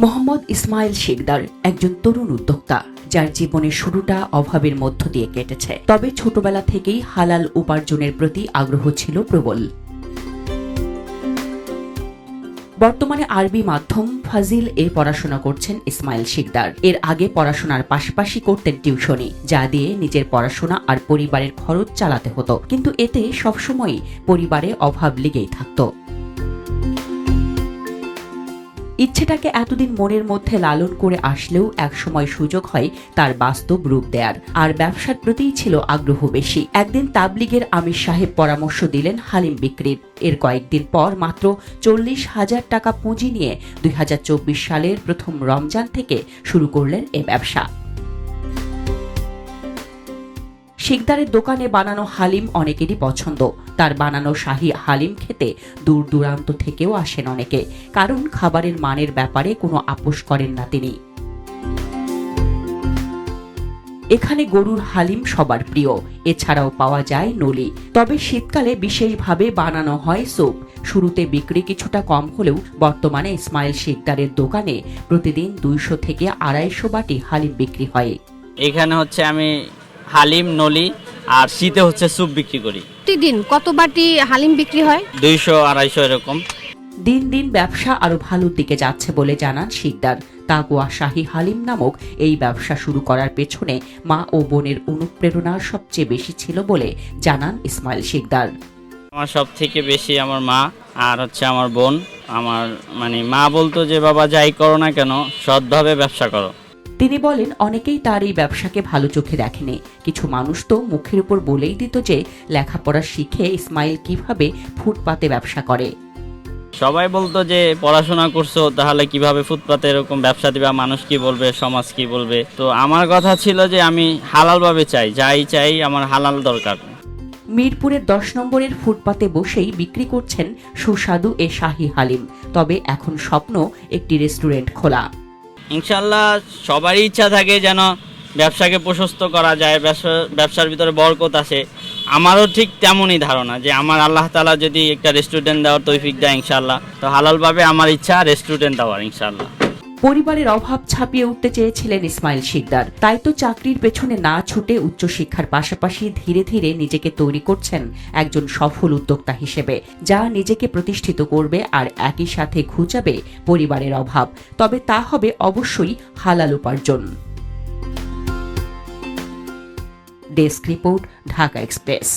মোহাম্মদ ইসমাইল শেখদার একজন তরুণ উদ্যোক্তা, যার জীবনের শুরুটা অভাবের মধ্য দিয়ে কেটেছে। তবে ছোটবেলা থেকেই হালাল উপার্জনের প্রতি আগ্রহ ছিল প্রবল। বর্তমানে আরবি মাধ্যম ফাজিল এ পড়াশোনা করছেন ইসমাইল শিকদার। এর আগে পড়াশোনার পাশাপাশি করতেন টিউশনি, যা দিয়ে নিজের পড়াশোনা আর পরিবারের খরচ চালাতে হতো। কিন্তু এতে সবসময়ই পরিবারে অভাব লেগেই থাকতো। ইচ্ছেটাকে এতদিন মনের মধ্যে লালন করে আসলেও একসময় সুযোগ হয় তার বাস্তব রূপ দেয়ার। আর ব্যবসার প্রতিই ছিল আগ্রহ বেশি। একদিন তাবলিগের আমির সাহেব পরামর্শ দিলেন হালিম বিক্রির। এর কয়েকদিন পর মাত্র চল্লিশ হাজার টাকা পুঁজি নিয়ে দুই হাজার চব্বিশ সালের প্রথম রমজান থেকে শুরু করলেন এ ব্যবসা। শিকদারের দোকানে বানানো হালিম অনেকেরই পছন্দ। তার বানানো শাহী হালিম খেতে দূর দূরান্ত থেকেও আসেন অনেকে, কারণ খাবারের মানের ব্যাপারে কোনো আপোষ করেন না তিনি। এখানে গরুর হালিম সবার প্রিয়, এছাড়াও পাওয়া যায় নলি। তবে শীতকালে বিশেষভাবে বানানো হয় স্যুপ। শুরুতে বিক্রি কিছুটা কম হলেও বর্তমানে ইসমাইল শিকদারের দোকানে প্রতিদিন দুইশো থেকে আড়াইশো বাটি হালিম বিক্রি হয়। এখানে হচ্ছে আমি হালিম নলি আর শীতে হচ্ছে স্যুপ বিক্রি করি। প্রতিদিন কত বাটি হালিম বিক্রি হয়? দুইশো আড়াইশো এরকম। দিন দিন ব্যবসা আরও ভালোর দিকে যাচ্ছে বলে জানান শিকদার। তাকুয়া শাহী হালিম নামক এই ব্যবসা শুরু করার পেছনে মা ও বোনের অনুপ্রেরণা সবচেয়ে বেশি ছিল বলে জানান ইসমাইল শিকদার। আমার সব থেকে বেশি আমার মা আর হচ্ছে আমার বোন। আমার মানে মা বলতো যে বাবা যাই করো না কেন সৎভাবে ব্যবসা করো। তিনি বলেন অনেকেই তার এই ব্যবসাকে ভালো চোখে দেখেনি। কিছু মানুষ তো মুখের উপর বলেই দিত যে লেখাপড়া শিখে ইসমাইল কীভাবে ফুটপাতে ব্যবসা করে। সবাই বলতো যে পড়াশোনা করছ তাহলে কীভাবে ফুটপাতে এরকম ব্যবসা দিবা? মানুষ কি বলবে? সমাজ কি বলবে? তো আমার কথা ছিল যে আমি হালালভাবে চাই যাই চাই আমার হালাল দরকার। মিরপুরের দশ নম্বরের ফুটপাতে বসেই বিক্রি করছেন সুস্বাদু এ শাহী হালিম। তবে এখন স্বপ্ন একটি রেস্টুরেন্ট খোলা। ইনশাল্লাহ সবারই ইচ্ছা থাকে যেন ব্যবসাকে প্রশস্ত করা যায়, ব্যবসা, ব্যবসার ভিতরে বরকত আসে আমারও ঠিক তেমনই ধারণা যে আমার আল্লাহ তালা যদি একটা রেস্টুরেন্ট দেওয়ার তৈফিক দেয় ইনশাল্লাহ তো হালালভাবে আমার ইচ্ছা রেস্টুরেন্ট দেওয়ার ইনশাল্লাহ পরিবারের অভাব ছাপিয়ে উঠতে চেয়েছিলেন ইসমাইল শিকদার। তাই তো চাকরির পেছনে না ছুটে উচ্চশিক্ষার পাশাপাশি ধীরে ধীরে নিজেকে তৈরি করছেন একজন সফল উদ্যোক্তা হিসেবে, যা নিজেকে প্রতিষ্ঠিত করবে আর একই সাথে ঘুচাবে পরিবারের অভাব। তবে তা হবে অবশ্যই হালাল উপার্জন। Desk report, Dhaka express.